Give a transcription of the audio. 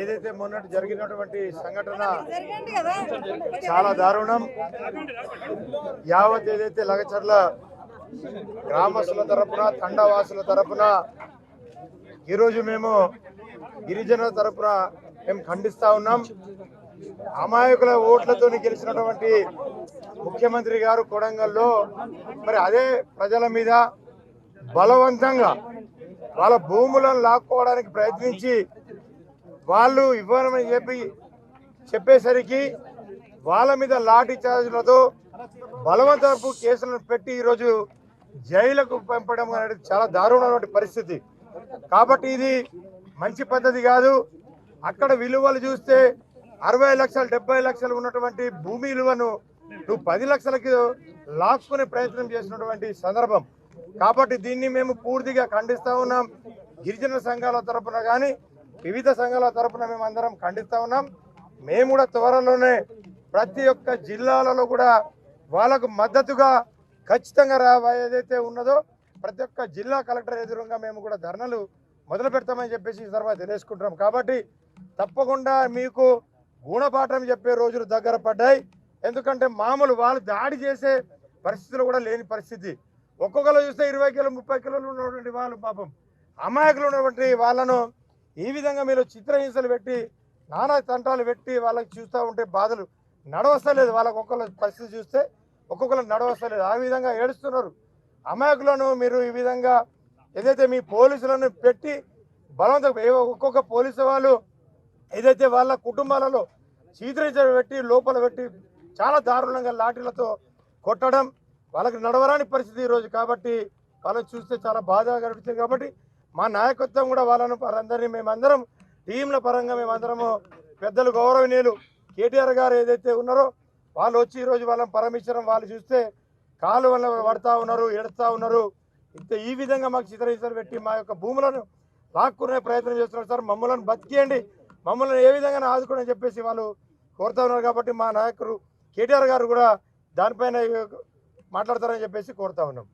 ఏదైతే మొన్నటి జరిగినటువంటి సంఘటన చాలా దారుణం. యావత్ ఏదైతే లగచర్ల గ్రామస్తుల తరపున తండవాసుల తరపున ఈరోజు మేము గిరిజనుల తరపున మేము ఖండిస్తా ఉన్నాం. అమాయకుల ఓట్లతో గెలిచినటువంటి ముఖ్యమంత్రి గారు కొడంగల్లో మరి అదే ప్రజల మీద బలవంతంగా వాళ్ళ భూములను లాక్కోవడానికి ప్రయత్నించి వాళ్ళు ఇవ్వమని చెప్పి చెప్పేసరికి వాళ్ళ మీద లాఠీ ఛార్జ్లతో బలవంతపు కేసులను పెట్టి ఈరోజు జైలుకు పంపడం అనేది చాలా దారుణమైనటువంటి పరిస్థితి. కాబట్టి ఇది మంచి పద్ధతి కాదు. అక్కడ విలువలు చూస్తే అరవై లక్షలు డెబ్బై లక్షలు ఉన్నటువంటి భూమి విలువను నువ్వు పది లక్షలకి లాక్కునే ప్రయత్నం చేసినటువంటి సందర్భం. కాబట్టి దీన్ని మేము పూర్తిగా ఖండిస్తూ ఉన్నాం. గిరిజన సంఘాల తరపున కానీ వివిధ సంఘాల తరపున మేము అందరం ఖండిస్తా ఉన్నాం. మేము కూడా త్వరలోనే ప్రతి ఒక్క జిల్లాలలో కూడా వాళ్ళకు మద్దతుగా ఖచ్చితంగా రా ఏదైతే ఉన్నదో ప్రతి ఒక్క జిల్లా కలెక్టర్ ఎదురుగా మేము కూడా ధర్నలు మొదలు పెడతామని చెప్పేసి ఈ తర్వాత తెలియసుకుంటున్నాం కాబట్టి తప్పకుండా మీకు గుణపాఠం చెప్పే రోజులు దగ్గర పడ్డాయి. ఎందుకంటే మామూలు వాళ్ళు దాడి చేసే పరిస్థితులు కూడా లేని పరిస్థితి. ఒక్కొక్కరు చూస్తే ఇరవై కిలో ముప్పై కిలోలు ఉన్నటువంటి వాళ్ళు పాపం. అమాయకులు ఉన్నటువంటి వాళ్ళను ఈ విధంగా మీరు చిత్రహింసలు పెట్టి నానా తంటాలు పెట్టి వాళ్ళకి చూస్తూ ఉంటే బాధలు. నడవస్తలేదు వాళ్ళకి ఒక్కొక్కరు పరిస్థితి చూస్తే ఒక్కొక్కరు నడవస్తలేదు. ఆ విధంగా ఏడుస్తున్నారు. అమాయకులను మీరు ఈ విధంగా ఏదైతే మీ పోలీసులను పెట్టి బలవంత ఒక్కొక్క పోలీసు వాళ్ళు ఏదైతే వాళ్ళ కుటుంబాలలో చీతరించడం పెట్టి లోపల పెట్టి చాలా దారుణంగా లాఠీలతో కొట్టడం వాళ్ళకి నడవరాని పరిస్థితి ఈరోజు కాబట్టి వాళ్ళని చూస్తే చాలా బాధ కనిపిస్తుంది కాబట్టి మా నాయకత్వం కూడా వాళ్ళను వారందరినీ మేమందరం టీంల పరంగా మేమందరము పెద్దలు గౌరవనీయులు. కేటీఆర్ గారు ఏదైతే ఉన్నారో వాళ్ళు వచ్చి ఈరోజు వాళ్ళని పరమేశ్వరం వాళ్ళు చూస్తే కాలు వల్ల పడతా ఉన్నారు ఎడతా ఉన్నారు. ఇంత ఈ విధంగా మాకు చిత్రహింసలు పెట్టి మా యొక్క భూములను లాక్కునే ప్రయత్నం చేస్తున్నారు సార్. మమ్మల్ని బతికేయండి. మమ్మల్ని ఏ విధంగా ఆదుకోని చెప్పేసి వాళ్ళు కోరుతా ఉన్నారు కాబట్టి మా నాయకుడు కేటీఆర్ గారు కూడా దానిపైన మాట్లాడతారని చెప్పేసి కోరుతా ఉన్నాం.